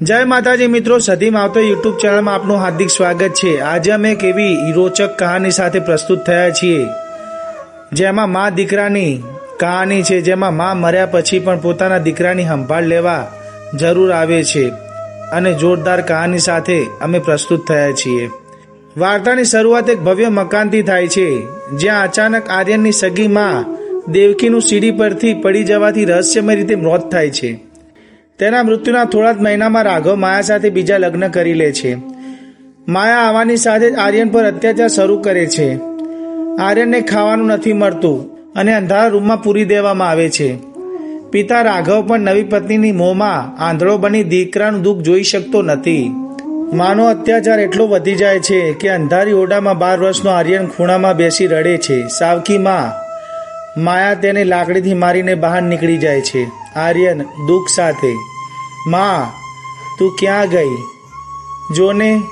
જય માતાજી મિત્રો સદીમાં આવતો યુટ્યુબ ચેનલમાં આપનું હાર્દિક સ્વાગત છે. આજે અમે એક એવી રોચક કહાની સાથે પ્રસ્તુત થયા છીએ, જેમાં મા દીકરાની કહાની છે, જેમાં મા મર્યા પછી પણ પોતાના દીકરાની સંભાળ લેવા જરૂર આવે છે અને જોરદાર કહાની સાથે અમે પ્રસ્તુત થયા છીએ. વાર્તાની શરૂઆત એક ભવ્ય મકાનથી થાય છે, જ્યાં અચાનક આર્યનની સગી માં દેવકીનું સીડી પરથી પડી જવાથી રહસ્યમય રીતે મોત થાય છે. તેના મૃત્યુના થોડા જ મહિનામાં રાઘવ માયા સાથે બીજા લગ્ન કરી લે છે. માયા આવવાની સાથે જ આર્યન પર અત્યાચાર શરૂ કરે છે. આર્યનને ખાવાનું નથી મળતું અને અંધારા રૂમમાં પૂરી દેવામાં આવે છે. પિતા રાઘવ પણ નવી પત્નીની મોંમાં આંધળો બની દીકરાનું દુઃખ જોઈ શકતો નથી. માનો અત્યાચાર એટલો વધી જાય છે કે અંધારી ઓરડામાં બાર વર્ષનો આર્યન ખૂણામાં બેસી રડે છે. સાવકી માં માયા તેને લાકડીથી મારીને બહાર નીકળી જાય છે. આર્યન દુઃખ સાથે માં, તું ક્યાં ગઈ? જોને,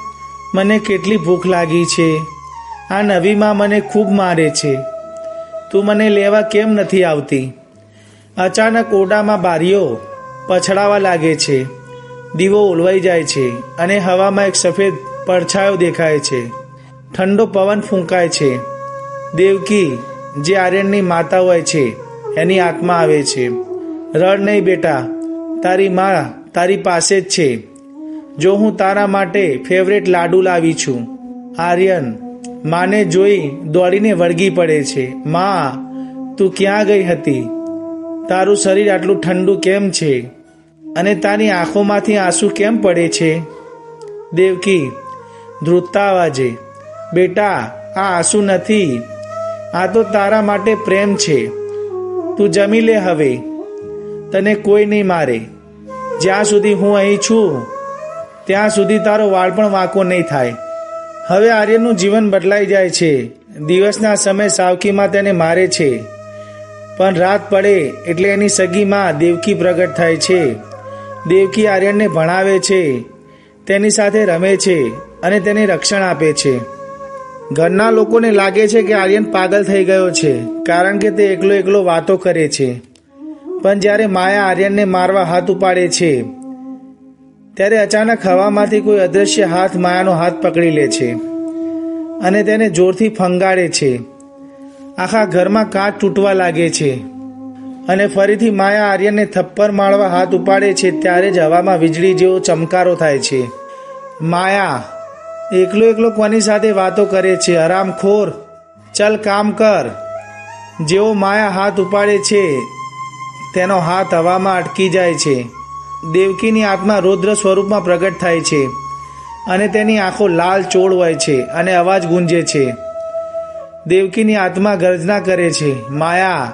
મને કેટલી ભૂખ લાગી છે. આ નવી માં મને ખૂબ મારે છે. તું મને લેવા કેમ નથી આવતી? અચાનક ઓરડામાં બારીઓ પછડાવા લાગે છે. દીવો ઓલવાઈ જાય છે અને હવામાં એક સફેદ પડછાયો દેખાય છે. ઠંડો પવન ફૂંકાય છે. દેવકી, જે આર્યનની માતા હોય છે, એની આત્મા આવે છે. રડ નહીં બેટા. તારી મા તારી પાસે જ છે. જો હું તારા માટે ફેવરેટ લાડુ લાવી છું. આર્યન, માને જોઈ દોડીને વળગી પડે છે. મા, તું ક્યાં ગઈ હતી? તારું શરીર આટલું ઠંડુ કેમ છે? અને તારી આંખોમાંથી આંસુ કેમ પડે છે? દેવકી ધ્રુતાવાજે બેટા, આ આંસુ નથી. આ તો તારા માટે પ્રેમ છે. તું જમી લે હવે. તને કોઈ નહીં મારે. જ્યાં સુધી હું અહીં છું, ત્યાં સુધી તારો વાળ પણ વાંકો નહીં થાય. હવે આર્યનનું જીવન બદલાઈ જાય છે. દિવસના સમય સાવકીમાં તેને મારે છે. પણ રાત પડે એટલે એની સગી માં દેવકી પ્રગટ થાય છે. દેવકી આર્યનને ભણાવે છે. તેની સાથે રમે છે અને તેને રક્ષણ આપે છે. ઘરના લોકોને લાગે છે કે આર્યન પાગલ થઈ ગયો છે, કારણ કે તે એકલો એકલો વાતો કરે છે. પણ જ્યારે માયા આર્યનને મારવા હાથ ઉપાડે છે, ત્યારે અચાનક હવામાંથી કોઈ અદૃશ્ય હાથ માયાનો હાથ પકડી લે છે અને તેને જોરથી ફંગાડે છે. આખા ઘરમાં કાચ તૂટવા લાગે છે અને ફરીથી માયા આર્યનને થપ્પર મારવા હાથ ઉપાડે છે ત્યારે જ હવામાં વીજળી જેવો ચમકારો થાય છે. માયા, એકલો એકલો કોની સાથે વાતો કરે છે? હરામખોર, ચલ કામ કર. જેવો માયા હાથ ઉપાડે છે તેનો હાથ હવામાં અટકી જાય છે. દેવકીની આત્મા રૌદ્ર સ્વરૂપમાં પ્રગટ થાય છે અને તેની આંખો લાલ ચોળ હોય છે અને અવાજ ગુંજે છે. દેવકીની આત્મા ગર્જના કરે છે. માયા,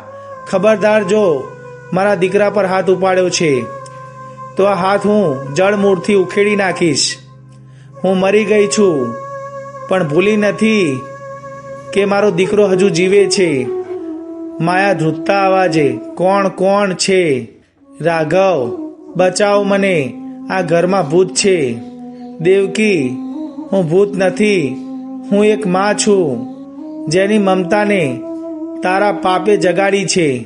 ખબરદાર જો, મારા દીકરા પર હાથ ઉપાડ્યો છે. તો આ હાથ હું જળમૂળથી ઉખેડી નાખીશ. હું મરી ગઈ છું, પણ ભૂલી નથી કે મારો દીકરો હજુ જીવે છે. માયા ધ્રુજતા અવાજે, કોણ કોણ છે? રાઘવ, બચાવ મને, આ ઘરમાં ભૂત છે. દેવકી, હું ભૂત નથી, હું એક માં છું. જેની મમતાને તારા પાપે જગાડી છે.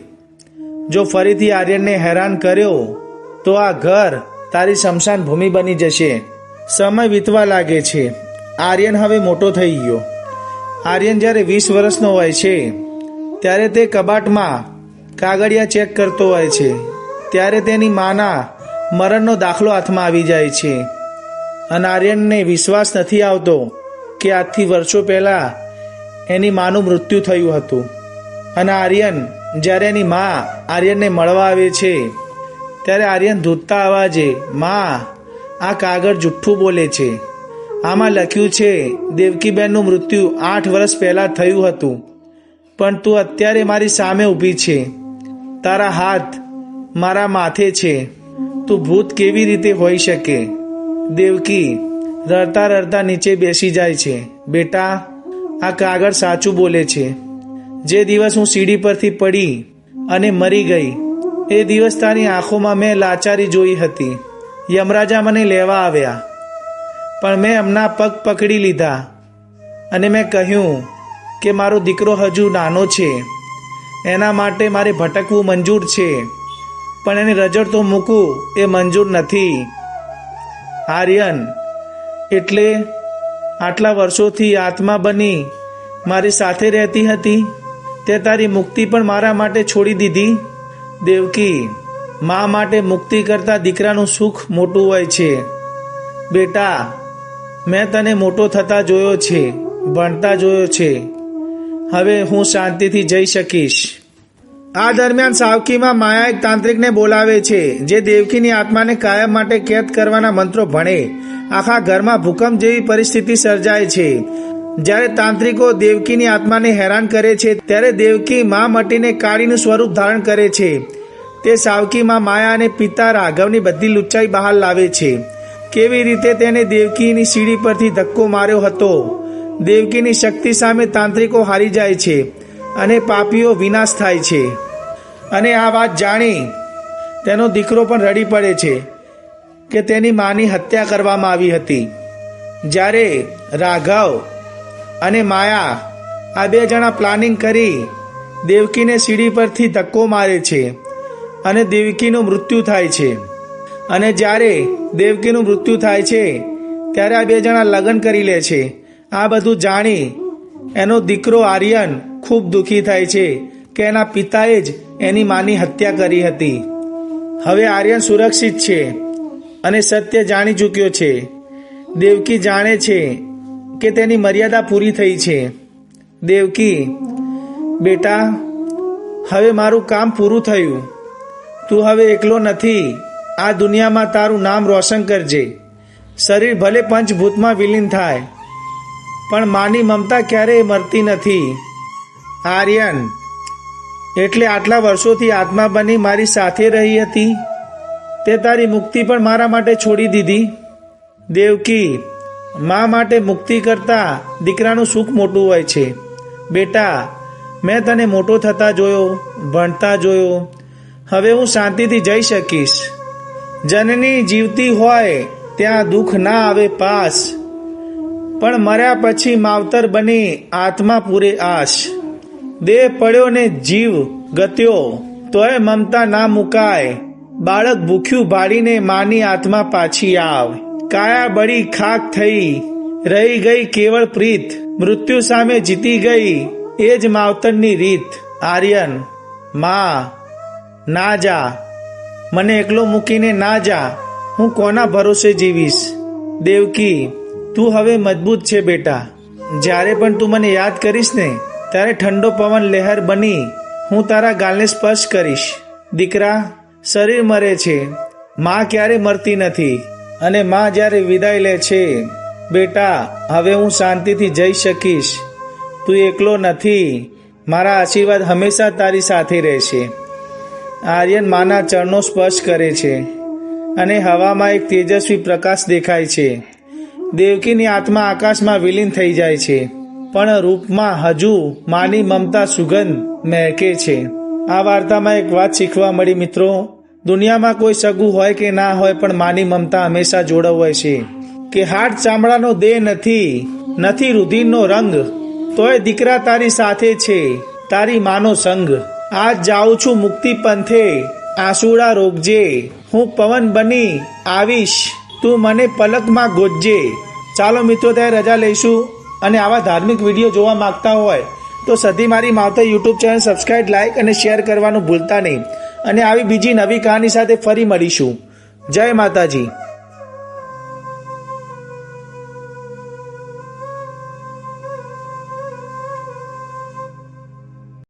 જો ફરીથી આર્યનને હેરાન કર્યો, તો આ ઘર તારી શમશાન ભૂમિ બની જશે. સમય વીતવા લાગે છે. આર્યન હવે મોટો થઈ ગયો. આર્યન જ્યારે વીસ વર્ષનો હોય છે ત્યારે તે કબાટમાં કાગળિયા ચેક કરતો હોય છે. ત્યારે તેની માના મરણનો દાખલો હાથમાં આવી જાય છે. અને આર્યનને વિશ્વાસ નથી આવતો કે આજથી વર્ષો પહેલાં એની માનું મૃત્યુ થયું હતું. અને આર્યન જ્યારે એની મા આર્યનને મળવા આવે છે, ત્યારે આર્યન ધૂતતા અવાજે, મા, આ કાગળ જુઠ્ઠું બોલે છે. આમાં લખ્યું છે, દેવકીબેનનું મૃત્યુ આઠ વર્ષ પહેલાં થયું હતું. પણ તું અત્યારે મારી સામે ઊભી છે. તારા હાથ મારા માથે છે. તું ભૂત કેવી રીતે હોઈ શકે? દેવકી, રડતા રડતા નીચે બેસી જાય છે. બેટા, આ કાગળ સાચું બોલે છે. જે દિવસ હું સીડી પરથી પડી અને મરી ગઈ, એ દિવસ તારી આંખોમાં મેં લાચારી જોઈ હતી. યમરાજા મને લેવા આવ્યા. પણ મેં એમના પગ પકડી લીધા અને મેં કહ્યું કે મારો દીકરો હજુ નાનો છે. એના માટે મારે ભટકવું મંજૂર છે. પણ એને રજડ તો મૂકવું એ મંજૂર નથી. આર્યન, એટલે આટલા વર્ષોથી આત્મા બની મારી સાથે રહેતી હતી, તે તારી મુક્તિ પણ મારા માટે છોડી દીધી. દેવકી, મા માટે મુક્તિ કરતાં દીકરાનું સુખ મોટું હોય છે. બેટા, મેં તને મોટો થતા જોયો છે, ભણતા જોયો છે. હવે હું શાંતિથી જઈ શકીશ. આ દરમિયાન સાવકીમાં માયા એક તાંત્રિકને બોલાવે છે, જે દેવકીની આત્માને કાયમ માટે કેદ કરવાના મંત્રો ભણે. આખા ઘરમાં ભૂકંપ જેવી પરિસ્થિતિ સર્જાય છે. જ્યારે તાંત્રિકો દેવકીની આત્માને હેરાન કરે છે, ત્યારે દેવકી મા મટીને કાળીનું સ્વરૂપ ધારણ કરે છે. તે સાવકીમાં માયા અને પિતા રાઘવની બધી લુચ્ચાઈ બહાર લાવે છે. કેવી રીતે તેને દેવકીની સીડી પરથી ધક્કો માર્યો હતો? દેવકીની શક્તિ સામે તાંત્રિકો હારી જાય છે અને પાપીઓ વિનાશ થાય છે. અને આ વાત જાણી તેનો દીકરો પણ રડી પડે છે કે તેની માની હત્યા કરવામાં આવી હતી. જ્યારે રાઘવ અને માયા આ બે જણા પ્લાનિંગ કરી દેવકીને સીડી પરથી ધક્કો મારે છે અને દેવકીનું મૃત્યુ થાય છે. અને જ્યારે દેવકીનું મૃત્યુ થાય છે, ત્યારે આ બે જણા લગ્ન કરી લે છે. આ બધું જાણી એનો દીકરો આર્યન ખૂબ દુઃખી થાય છે કે એના પિતાએ જ એની માની હત્યા કરી હતી. હવે આર્યન સુરક્ષિત છે અને સત્ય જાણી ચૂક્યો છે. દેવકી જાણે છે કે તેની મર્યાદા પૂરી થઈ છે. દેવકી, બેટા, હવે મારું કામ પૂરું થયું. તું હવે એકલો નથી. આ દુનિયામાં તારું નામ રોશન કરજે. શરીર ભલે પંચભૂતમાં વિલીન થાય પણ માની મમતા ક્યારેય મરતી નથી. આર્યન, એટલે આટલા વર્ષોથી આત્મા બની મારી સાથે રહી હતી? તે તારી મુક્તિ પણ મારા માટે છોડી દીધી. દેવકી, મા માટે મુક્તિ કરતા દીકરાનું સુખ મોટું હોય છે. બેટા, મેં તને મોટો થતા જોયો, ભણતા જોયો. હવે હું શાંતિથી જઈ શકીશ. જનની જીવતી હોય, ત્યાં દુઃખ ના આવે પાસ. પણ મર્યા પછી માવતર બની આત્મા પૂરે આશ. દેહ પડ્યો ને જીવ ગત્યો, તોય મમતા ના મુકાય. બાળક ભૂખ્યું ભાડીને માની આત્મા પાછી આવ. કાયા બળી ખાક થઈ, રહી ગઈ કેવળ પ્રીત. મૃત્યુ સામે જીતી ગઈ, એ જ માવતરની રીત. આર્યન, માં, ના જા. મને એકલો મૂકીને ના જા. હું કોના ભરોસે જીવીશ? દેવકી તું હવે મજબૂત છે બેટા. જ્યારે પણ તું મને યાદ કરીશ ને, ત્યારે ઠંડો પવન લહેર બની. હું તારા ગાલને સ્પર્શ કરીશ. દીકરા, શરીર મરે છે. માં ક્યારે મરતી નથી અને માં જ્યારે વિદાય લે છે. બેટા, હવે હું શાંતિથી જઈ શકીશ. તું એકલો નથી. મારા આશીર્વાદ હંમેશા તારી સાથે રહેશે. આર્યન માના ચરણો સ્પર્શ કરે છે અને હવામાં એક તેજસ્વી પ્રકાશ દેખાય છે. દેવકીની આત્મા આકાશમાં વિલીન થઈ જાય છે, પણ રૂપમાં હજુ માની મમતા સુગંધ મહેકે છે. આ વાર્તામાં એક વાત શીખવા મળી મિત્રો, દુનિયામાં કોઈ સગું હોય કે ના હોય, પણ માની મમતા હંમેશા જોડવાય છે. કે હાડ ચામડાનો દેહ નથી નથી રુધિરનો રંગ, તોય દીકરા તારી સાથે છે, તારી માનો સંગ. આજ જાઉં છું મુક્તિ પંથે, આંસુડા રોગજે, હું પવન બની આવીશ. તું મને પલકમાં ગોજજે. ચાલો મિત્રો, ત્યારે રજા લઈશું અને આવા ધાર્મિક વીડિયો જોવા માંગતા હોય તો સધી મારી માવતર યુટ્યુબ ચેનલ સબસ્ક્રાઈબ લાઇક અને શેર કરવાનું ભૂલતા નહીં. અને આવી બીજી નવી કહાની સાથે ફરી મળીશું. જય માતાજી.